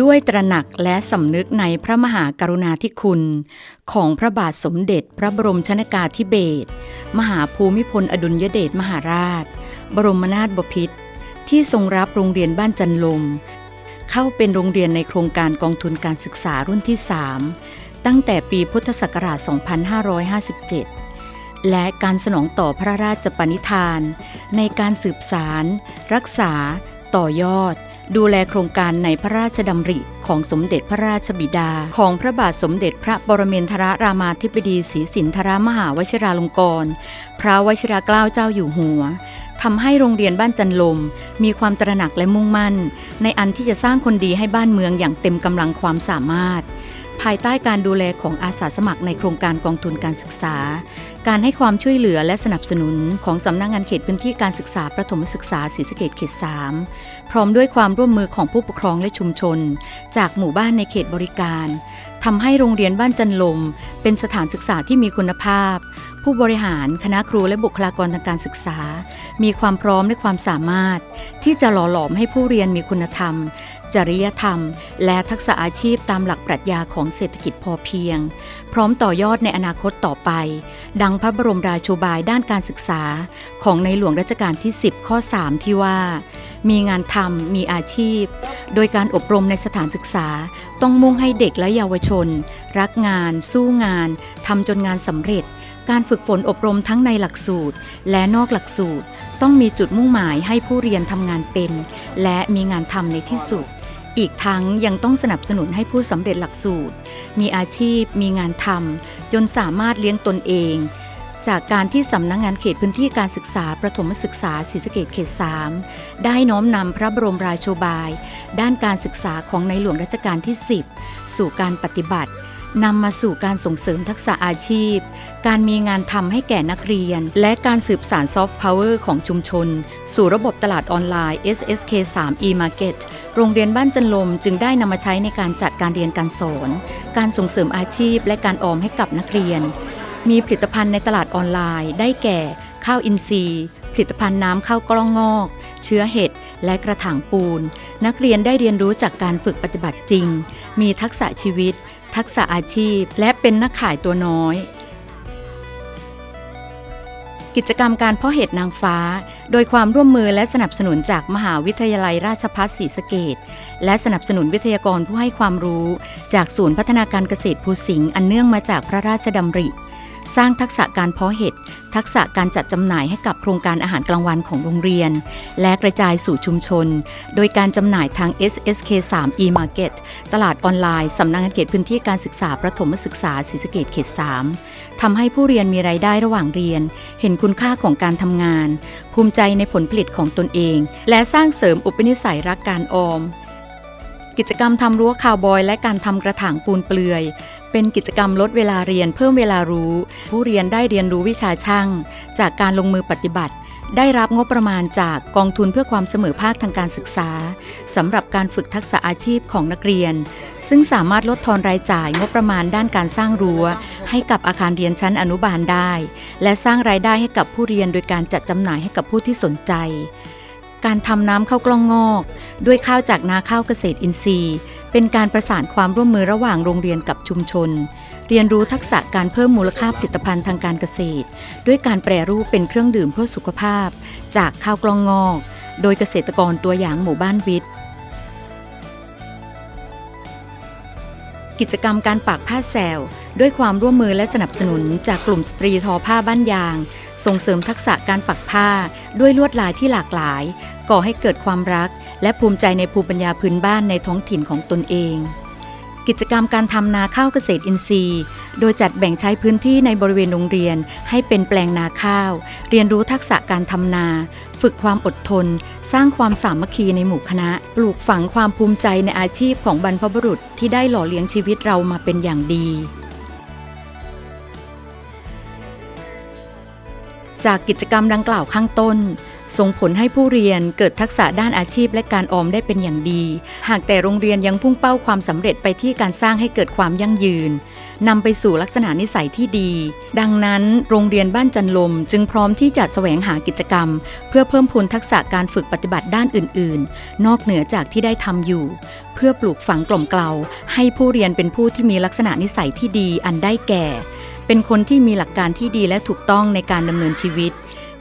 ด้วยตระหนักและสำนึกในพระมหากรุณาธิคุณ ของพระบาทสมเด็จพระบรมชนากาธิเบศรมหาภูมิพลอดุลยเดชมหาราช บรมนาถบพิตรที่ทรงรับโรงเรียนบ้านจันลม เข้าเป็นโรงเรียนในโครงการกองทุนการศึกษารุ่นที่ 3 ตั้งแต่ปีพุทธศักราช 2557 และการสนองต่อพระราชปณิธาน ในการสืบสาร รักษา ต่อยอด ดูแลโครงการในพระราชดำริของสมเด็จพระราชบิดา ของพระบาทสมเด็จพระบรเมนทรรามาธิบดีศรีสินทรมหาวชิราลงกรณ์พระวชิราเกล้าเจ้าอยู่หัวทำให้โรงเรียนบ้านจันลม มีความตระหนักและมุ่งมั่น ในอันที่จะสร้างคนดีให้บ้านเมืองอย่างเต็มกำลังความสามารถ ภายใต้การดูแลของอาสาสมัครในโครงการกองทุนการศึกษา การให้ความช่วยเหลือและสนับสนุนของสำนักงงานเขตพื้นที่การศึกษาประถมศึกษาศรีสะเกดเขต 3 พร้อมด้วยความร่วมมือของผู้ปกครองและชุมชน จากหมู่บ้านในเขตบริการ ทำให้โรงเรียนบ้านจันลม เป็นสถานศึกษาที่มีคุณภาพ ผู้บริหารคณะครูและบุคลากรทางการศึกษา มีความพร้อมและความสามารถ ที่จะหล่อหลอมให้ผู้เรียนมีคุณธรรม จริยธรรม และทักษะอาชีพตามหลักปรัชญาของเศรษฐกิจพอเพียง พร้อมต่อยอดในอนาคตต่อไป ดังพระบรมราโชบายด้านการศึกษา ของในหลวงรัชกาลที่ 10 ข้อ 3 ที่ว่า มีงานทำมีอาชีพ โดยการอบรมในสถานศึกษา ต้องมุ่งให้เด็กและเยาวชน รักงาน สู้งานทำจนงานสำเร็จ การฝึกฝนอบรมทั้งในหลักสูตร และนอกหลักสูตร ต้องมีจุดมุ่งหมายให้ผู้เรียนทำงานเป็น และมีงานทำในที่สุดอีกทั้งยังต้องสนับสนุนให้ผู้สำเร็จหลักสูตร มีอาชีพ มีงานทำจนสามารถเลี้ยงตนเอง จากการที่สำนักงงานเขตพื้นที่การศึกษาประถมศึกษาศรีสะเกดเขต 3 ได้น้อมนำพระบรมราโชบาย ด้านการศึกษาของในหลวงรัชกาลที่ 10 สู่การปฏิบัตินำมาสู่การส่งเสริมทักษะอาชีพ การมีงานทำให้แก่นักเรียน และการสืบสารซอฟต์พาวเวอร์ของชุมชน สู่ระบบตลาดออนไลน์ SSK 3 e-market โรงเรียนบ้านจันลมจึงได้นำมาใช้ในการจัดการเรียนการสอน การส่งเสริมอาชีพ และการออมให้กับนักเรียน มีผลิตภัณฑ์ในตลาดออนไลน์ ได้แก่ข้าวอินทรีย์ผลิตภัณฑ์น้ำข้าวกล้องงอก เชื้อเห็ด และกระถางปูน นักเรียนได้เรียนรู้จากการฝึกปฏิบัติจริง มีทักษะชีวิต ทักษะอาชีพ และเป็นนักขายตัวน้อย กิจกรรมการเพาะเห็ดนางฟ้า โดยความร่วมมือและสนับสนุนจากมหาวิทยาลัยราชภัฏศรีสะเกดและสนับสนุนวิทยากรผู้ให้ความรู้ จากศูนย์พัฒนาการเกษตรภูสิงห์อันเนื่องมาจากพระราชดำริ สร้างทักษะการเพาะเห็ด ทักษะการจัดจำหน่ายให้กับโครงการอาหารกลางวันของโรงเรียน และกระจายสู่ชุมชน โดยการจำหน่ายทาง SSK 3 e-market ตลาดออนไลน์สำนักงานเขตพื้นที่การศึกษาประถมศึกษาศรีสะเกดเขต 3 ทำให้ผู้เรียนมีรายได้ระหว่างเรียน เห็นคุณค่าของการทำงาน ภูมิใจในผลผลิตของตนเอง และสร้างเสริมอุปนิสัยรักการออมกิจกรรมทำรั้วคาวบอยและการทำกระถางปูนเปลือย เป็นกิจกรรมลดเวลาเรียนเพิ่มเวลารู้ ผู้เรียนได้เรียนรู้วิชาช่าง จากการลงมือปฏิบัติ ได้รับงบประมาณจากกองทุนเพื่อความเสมอภาคทางการศึกษาสำหรับการฝึกทักษะอาชีพของนักเรียน ซึ่งสามารถลดทอนรายจ่ายงบประมาณด้านการสร้างรั้ว ให้กับอาคารเรียนชั้นอนุบาลได้ และสร้างรายได้ให้กับผู้เรียนโดยการจัดจำหน่ายให้กับผู้ที่สนใจการทำน้ำข้าวกล้องงอก ด้วยข้าวจากนาข้าวเกษตรอินทรีย์ เป็นการประสานความร่วมมือระหว่างโรงเรียนกับชุมชน เรียนรู้ทักษะการเพิ่มมูลค่าผลิตภัณฑ์ทางการเกษตร ด้วยการแปรรูปเป็นเครื่องดื่มเพื่อสุขภาพ จากข้าวกล้องงอก โดยเกษตรกรตัวอย่างหมู่บ้านวิทย์ กิจกรรมการปักผ้าแซวด้วยความร่วมมือและสนับสนุนจากกลุ่มสตรีทอผ้าบ้านยาง ส่งเสริมทักษะการปักผ้า ด้วยลวดลายที่หลากหลาย ก่อให้เกิดความรัก และภูมิใจในภูมิปัญญาพื้นบ้านในท้องถิ่นของตนเอง กิจกรรมการทำนาข้าวเกษตรอินทรีย์ โดยจัดแบ่งใช้พื้นที่ในบริเวณโรงเรียน ให้เป็นแปลงนาข้าว เรียนรู้ทักษะการทำนา ฝึกความอดทน สร้างความสามัคคีในหมู่คณะ ปลูกฝังความภูมิใจในอาชีพของบรรพบุรุษที่ได้หล่อเลี้ยงชีวิตเรามาเป็นอย่างดี จากกิจกรรมดังกล่าวข้างต้น ส่งผลให้ผู้เรียนเกิดทักษะด้านอาชีพและการออมได้เป็นอย่างดี หากแต่โรงเรียนยังพุ่งเป้าความสำเร็จไปที่การสร้างให้เกิดความยั่งยืนนำไปสู่ลักษณะนิสัยที่ดี ดังนั้น โรงเรียนบ้านจันลม จึงพร้อมที่จะแสวงหากิจกรรม เพื่อเพิ่มพูนทักษะการฝึกปฏิบัติด้านอื่น ๆ นอกเหนือจากที่ได้ทำอยู่ เพื่อปลูกฝังกล่อมเกลาให้ผู้เรียนเป็นผู้ที่มีลักษณะนิสัยที่ดีอันได้แก่ เป็นคนที่มีหลักการที่ดีและถูกต้องในการดำเนินชีวิต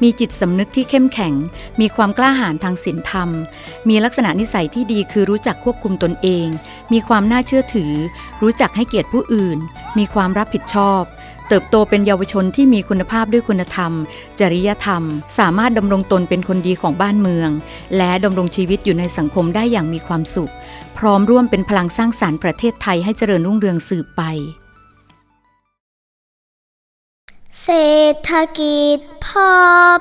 มีจิตสำนึกที่เข้มแข็ง มีความกล้าหาญทางศีลธรรม มีลักษณะนิสัยที่ดีคือรู้จักควบคุมตนเอง มีความน่าเชื่อถือ รู้จักให้เกียรติผู้อื่น มีความรับผิดชอบ เติบโตเป็นเยาวชนที่มีคุณภาพด้วยคุณธรรม จริยธรรม สามารถดำรงตนเป็นคนดีของบ้านเมือง และดำรงชีวิตอยู่ในสังคมได้อย่างมีความสุข พร้อมร่วมเป็นพลังสร้างสารรค์ประเทศไทยให้เจริญรุ่งเรืองสืบไป เศรษฐกิจพอ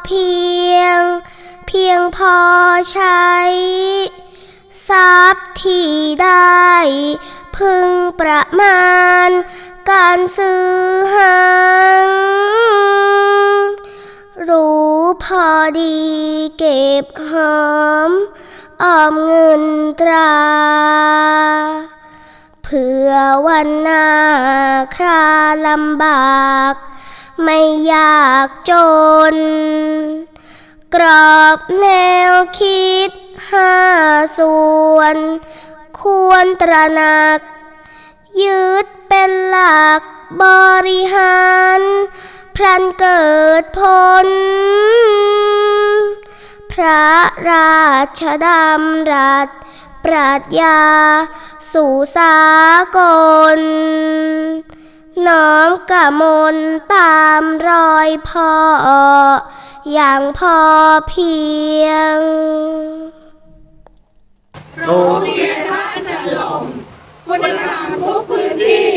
เพียง เพียงพอใช้ ทรัพย์ที่ได้ พึงประมาณ การซื้อหางรู้พอดีเก็บหอม ออมเงินตราเพื่อวันหน้าคราลำบาก ไม่อยากจน กรอบแนวคิดห้าส่วน ควรตระหนัก ยึดเป็นหลักบริหาร พลันเกิดผล พระราชดำรัสปรัชญา สู่สากล น้อมกะมนตามรอยพ่อ อย่างพอเพียง โรงเรียนราชลมวัฒนธรรมทุกพื้นที่